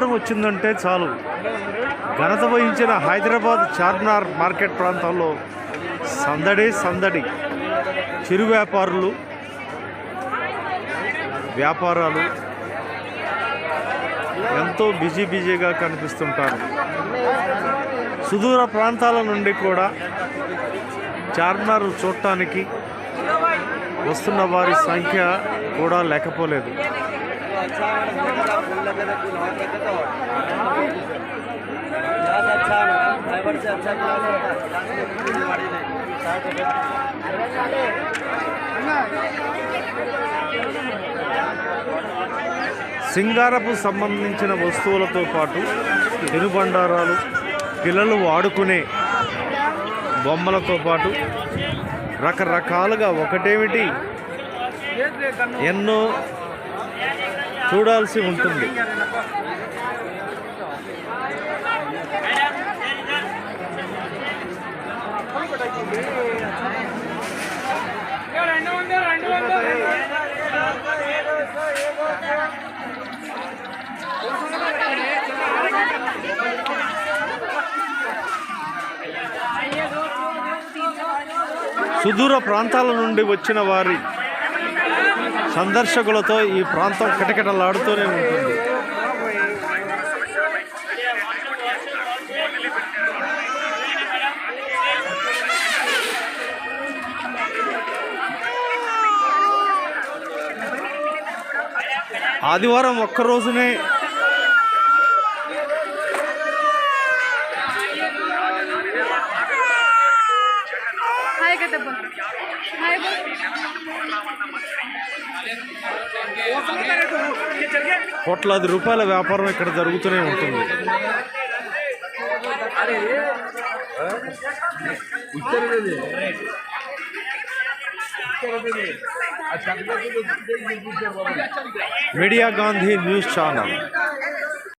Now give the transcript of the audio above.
ఆదివారం వచ్చిందంటే చాలు. ఘనత వహించిన హైదరాబాద్ చార్మినార్ మార్కెట్ ప్రాంతంలో సందడి సందడి. చిరు వ్యాపారులు వ్యాపారాలు ఎంతో బిజీ బిజీగా కనిపిస్తుంటారు. సుదూర ప్రాంతాల నుండి కూడా చార్మినార్ చూడటానికి వస్తున్న వారి సంఖ్య కూడా లేకపోలేదు. अच्छा है मैडम का फूल लगे तो फूल हाथ लगे तो ग्लास अच्छा है मैडम फाइबर से अच्छा ग्लास होता है ग्लास में कोई बीमारी नहीं साठ रुपये సింగారపు సంబంధించిన వస్తువులతో పాటు తినుబండారాలు పిల్లలు వాడుకునే బొమ్మలతో పాటు రకరకాలుగా ఒకటేమిటి ఎన్నో చూడాల్సి ఉంటుంది. సుదూర ప్రాంతాల నుండి వచ్చిన వారి సందర్శకులతో ఈ ప్రాంతం కిటకిటలాడుతూనే ఉంటుంది. ఆదివారం ఒక్క के रुपये व्यापार इक जो अरे मीडिया गांधी न्यूज़ चैनल